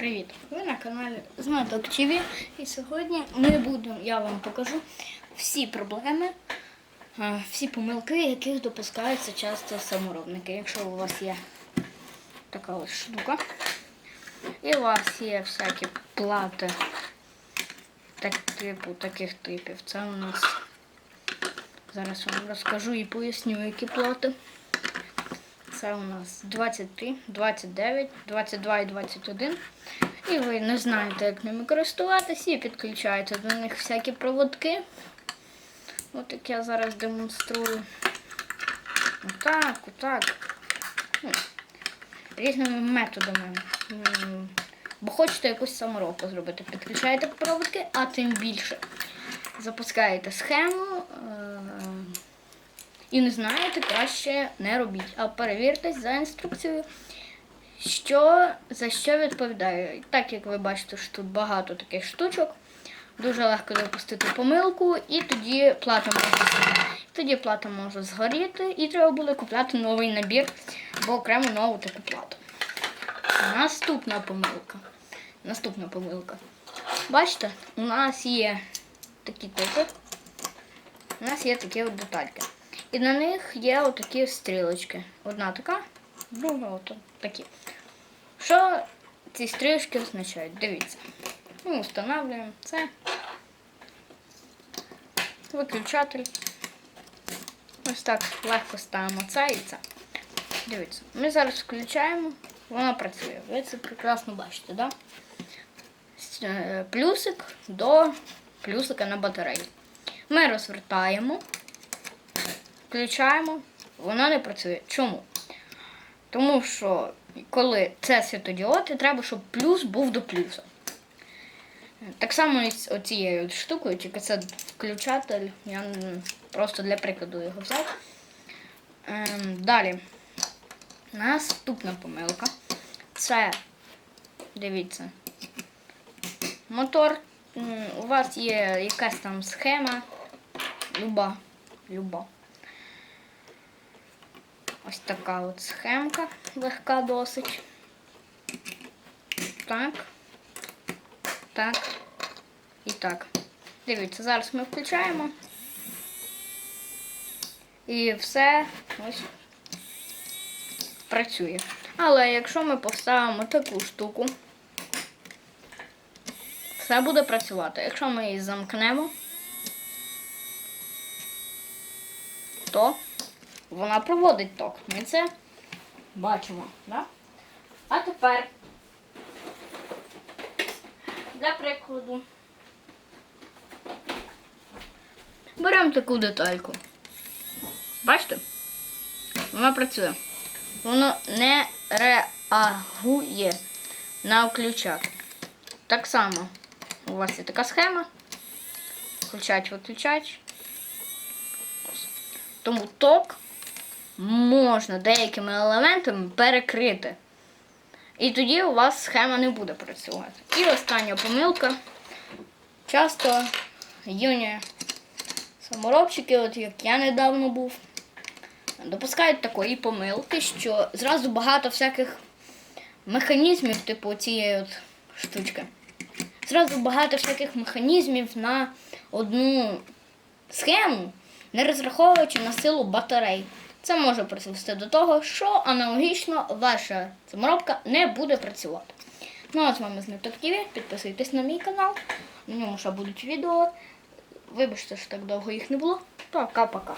Привіт! Ви на каналі Знаток ТВ і сьогодні ми будемо, я вам покажу всі проблеми, всі помилки, яких допускаються часто саморобники. Якщо у вас є така ось штука, і у вас є всякі плати так, типу, таких типів. Це у нас зараз вам розкажу і поясню, які плати. Це у нас 23, 29, 22 і 21. І ви не знаєте, як ними користуватися, і підключаєте до них всякі проводки. От як я зараз демонструю. Отак, отак. Ну, Різними методами. Бо хочете якусь саморобку зробити. Підключаєте проводки, а тим більше запускаєте схему. І не знаєте, краще не робіть. А перевіртесь за інструкцією, що за що відповідає. Так як ви бачите, що тут багато таких штучок, дуже легко допустити помилку, і тоді плата може тоді плата може згоріти, і треба буде купляти новий набір або окремо нову таку плату. Наступна помилка. Наступна помилка. Бачите, у нас є такі типи. У нас є такі от детальки. І на них є отакі стрілочки. Одна така, друга от такі. Що ці стрілочки означають? Дивіться. Ми встановлюємо це. Виключатель. Ось так легко ставимо це і це. Дивіться, ми зараз включаємо, вона працює. Ви це прекрасно бачите, да? Е, Плюсик до плюсика на батареї. Ми розвертаємо включаємо, вона не працює. Чому? Тому що коли це світодіод, треба, щоб плюс був до плюса. Так само і з оцією штукою, тільки це включатель, я просто для прикладу його взяв. Ем, далі. Наступна помилка. Це, дивіться, мотор. У вас є якась там схема. Люба. Люба. Ось така от схемка легка досить. Так. Так. І так. Дивіться, зараз ми включаємо. І все ось працює. Але якщо ми поставимо таку штуку, все буде працювати. Якщо ми її замкнемо, то вона проводить ток. Ми це бачимо. Да? А тепер, для прикладу, беремо таку детальку. Бачите? Вона працює. Воно не реагує на включатель. Так само у вас є така схема. Включать, виключать. Тому ток можна деякими елементами перекрити. І тоді у вас схема не буде працювати. І остання помилка. Часто юні саморобчики, от як я недавно був, допускають такої помилки, що зразу багато всяких механізмів, типу цієї от штучки. Зразу багато всяких механізмів на одну схему, не розраховуючи на силу батарей. Це може призвести до того, що аналогічно ваша заморобка не буде працювати. Ну а з вами ТВ. Підписуйтесь на мій канал. На ньому ще будуть відео. Вибачте, що так довго їх не було. Пока-пока.